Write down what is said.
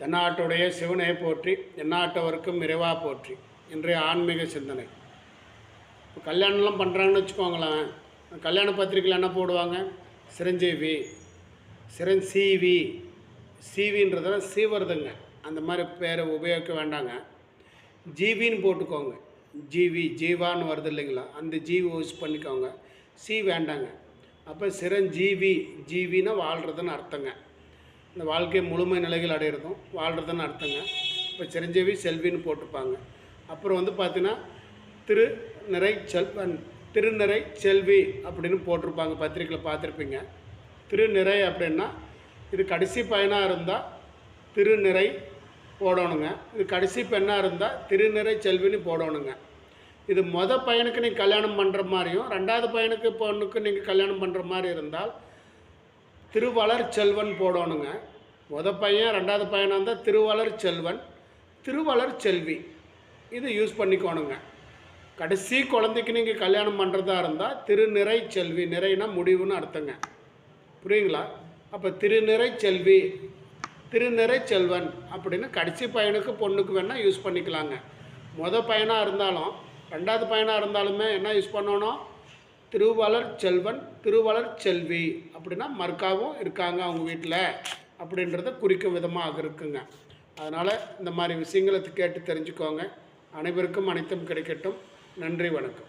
தென்னாட்டுடைய சிவனை போற்றி எந்நாட்டவருக்கும் இறைவா போற்றி இன்றைய ஆன்மீக சிந்தனை. இப்போ கல்யாணம்லாம் பண்ணுறாங்கன்னு வச்சுக்கோங்களேன். கல்யாண பத்திரிக்கையில் என்ன போடுவாங்க? சிரஞ்சீவி சிரஞ்சீவி சீவின்றத சீவரதுங்க அந்த மாதிரி பேரை உபயோகிக்க வேண்டாங்க. ஜீவின்னு போட்டுக்கோங்க. ஜீவி ஜீவான்னு வருது இல்லைங்களா? அந்த ஜீவி யூஸ் பண்ணிக்கோங்க. சி வேண்டாங்க. அப்போ சிரஞ்சீவி ஜீவினா வாழ்கிறதுன்னு அர்த்தங்க. இந்த வாழ்க்கை முழுமை நிலைகள் அடையிறதும் வாழ்கிறதுன்னு அர்த்தங்க. இப்போ சிரஞ்சீவி செல்வின்னு போட்டிருப்பாங்க. அப்புறம் வந்து பார்த்தீங்கன்னா திரு நிறை செல்வன் திருநிறை செல்வி அப்படின்னு போட்டிருப்பாங்க. பத்திரிக்கையில் பார்த்துருப்பீங்க. திருநிறை அப்படின்னா இது கடைசி பையனாக இருந்தால் திருநிறை போடணுங்க. இது கடைசி பெண்ணாக இருந்தால் திருநிறை செல்வின்னு போடணுங்க. இது மொதல் பையனுக்கு நீங்கள் கல்யாணம் பண்ணுற மாதிரியும் ரெண்டாவது பையனுக்கு பொண்ணுக்கு நீங்கள் கல்யாணம் பண்ணுற மாதிரி இருந்தால் திருவளர் செல்வன் போடணுங்க. முத பையன் ரெண்டாவது பையனாக இருந்தால் திருவளர் செல்வன் திருவளர் செல்வி. இது யூஸ் பண்ணிக்கோணுங்க. கடைசி குழந்தைக்கு நீங்கள் கல்யாணம் பண்ணுறதா இருந்தால் திருநிறை செல்வி நிறைனா முடிவுன்னு அர்த்தங்க. புரியுங்களா? அப்போ திருநிறை செல்வி திருநிறை செல்வன் அப்படின்னு கடைசி பையனுக்கு பொண்ணுக்கு வேணால் யூஸ் பண்ணிக்கலாங்க. முத பையனாக இருந்தாலும் ரெண்டாவது பையனாக இருந்தாலுமே என்ன யூஸ் பண்ணணும்? திருவளர் செல்வன் திருவளர் செல்வி அப்படின்னா மர்க்காவும் இருக்காங்க அவங்க வீட்டில் அப்படின்றத குறிக்கும் விதமாக இருக்குங்க. அதனால் இந்த மாதிரி விஷயங்களை கேட்டு தெரிஞ்சுக்கோங்க. அனைவருக்கும் அனைத்தும் கிடைக்கட்டும். நன்றி வணக்கம்.